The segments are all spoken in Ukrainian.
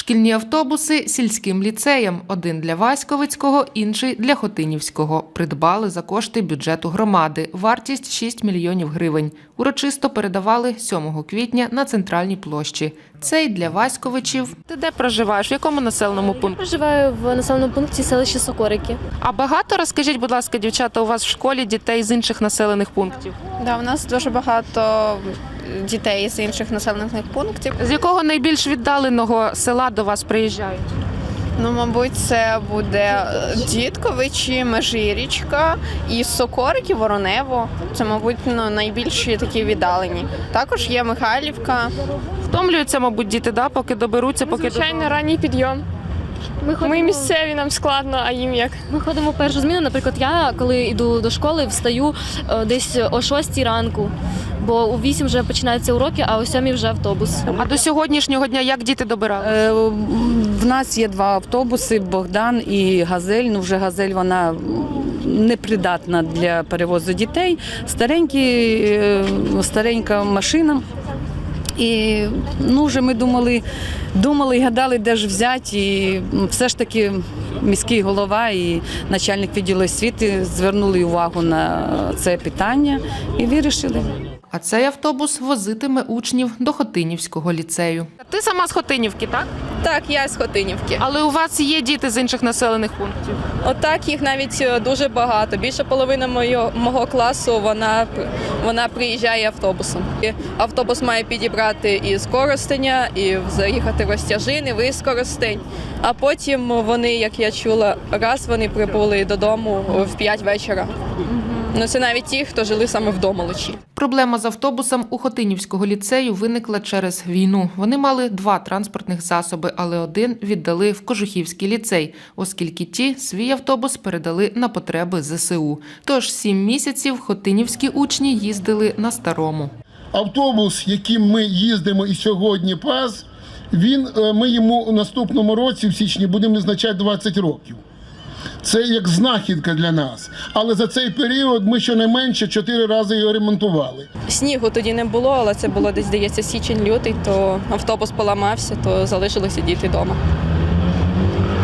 Шкільні автобуси сільським ліцеям. Один для Васьковицького, інший для Хотинівського. Придбали за кошти бюджету громади. Вартість 6 мільйонів гривень. Урочисто передавали 7 квітня на центральній площі. Цей для Васьковичів. Ти де проживаєш? В якому населеному пункті? Проживаю в населеному пункті селища Сокорики. А багато розкажіть, будь ласка, дівчата, у вас в школі дітей з інших населених пунктів. Да, у нас дуже багато дітей з інших населених пунктів. З якого найбільш віддаленого села до вас приїжджають? Ну, мабуть, це буде е, Дідковичі, Межирічка і Сокорики, Воронево. Це, мабуть, ну, найбільші такі віддалені. Також є Михайлівка. Втомлюються, мабуть, діти, да, поки доберуться, поки Звичайно, ранній підйом. Ми ходимо, Ми місцеві, нам складно, а їм як. ми ходимо в першу зміну. Наприклад, я коли йду до школи, встаю е, десь о 6 ранку, бо у 8 вже починаються уроки, а о 7 вже автобус. А до сьогоднішнього дня як діти добирали? Е, В нас є два автобуси: Богдан і Газель. Ну вже Газель вона непридатна для перевозу дітей. Старенькі, е, старенька машина. І ну, вже ми думали, думали і гадали, де ж взяти. І все ж таки міський голова і начальник відділу освіти звернули увагу на це питання і вирішили. А цей автобус возитиме учнів до Хотинівського ліцею. Ти сама з Хотинівки, так? Так, я з Хотинівки. Але у вас є діти з інших населених пунктів. Отак їх навіть е, дуже багато. Більше половини мого, мого класу вона, вона приїжджає автобусом. І автобус має підібрати із Коростеня, і заїхати в Ростяжин, і в Коростень. А потім вони, як я чула, раз вони прибули додому в 5 вечора. Ну це навіть ті, хто жили саме вдома лучі. Проблема з автобусом у Хотинівського ліцею виникла через війну. Вони мали два транспортних засоби, але один віддали в Кожухівський ліцей, оскільки ті свій автобус передали на потреби ЗСУ. Тож сім місяців хотинівські учні їздили на старому. автобус, яким ми їздимо і сьогодні пас, він, е, ми йому у наступному році, в січні, будемо відзначати 20 років. Це як знахідка для нас. Але за цей період ми щонайменше чотири рази його ремонтували. Снігу тоді не було, але це було десь, здається, січень-лютий, то автобус поламався, то залишилися діти вдома.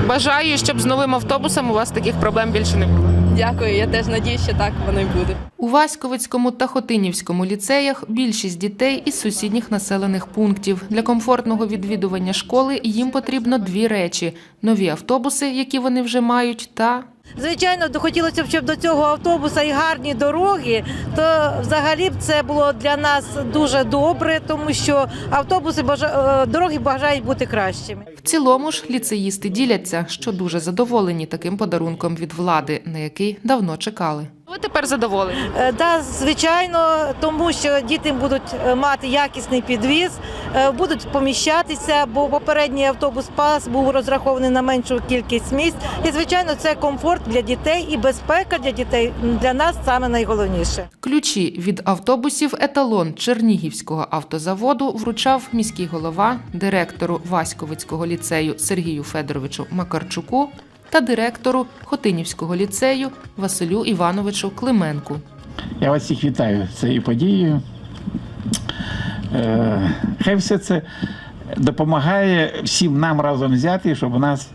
Бажаю, щоб з новим автобусом у вас таких проблем більше не було. Дякую, я теж надію, що так воно й буде. У Васьковицькому та Хотинівському ліцеях більшість дітей із сусідніх населених пунктів. Для комфортного відвідування школи їм потрібно дві речі: нові автобуси, які вони вже мають, та Звичайно, хотілося б, щоб до цього автобуса і гарні дороги, то взагалі б це було для нас дуже добре, тому що автобуси е, дороги бажають бути кращими. в цілому ж ліцеїсти діляться, що дуже задоволені таким подарунком від влади, на який давно чекали. Ви тепер задоволені? Е, Да, звичайно, тому що діти будуть е, мати якісний підвіз, е, будуть поміщатися, бо попередній автобус пас був розрахований на меншу кількість місць. І звичайно, це комфорт для дітей і безпека для дітей для нас саме найголовніше. Ключі від автобусів еталон Чернігівського автозаводу вручав міський голова директору Васьковицького ліцею Сергію Федоровичу Макарчуку та директору Хотинівського ліцею Василю Івановичу Клименку. Я вас всіх вітаю цією подією. Е, Хай все це допомагає всім нам разом взяти, щоб у нас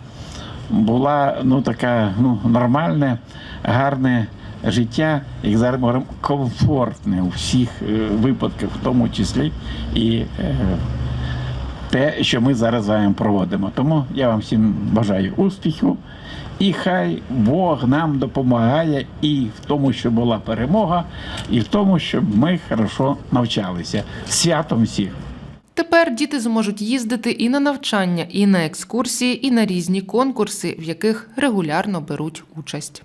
була ну, така ну, нормальне, гарне життя, як зараз говоримо, комфортне у всіх е, випадках, в тому числі і е, те, що ми зараз з вами проводимо. Тому я вам всім бажаю успіху. І хай Бог нам допомагає і в тому, щоб була перемога, і в тому, щоб ми хорошо навчалися. Святом всіх! Тепер діти зможуть їздити і на навчання, і на екскурсії, і на різні конкурси, в яких регулярно беруть участь.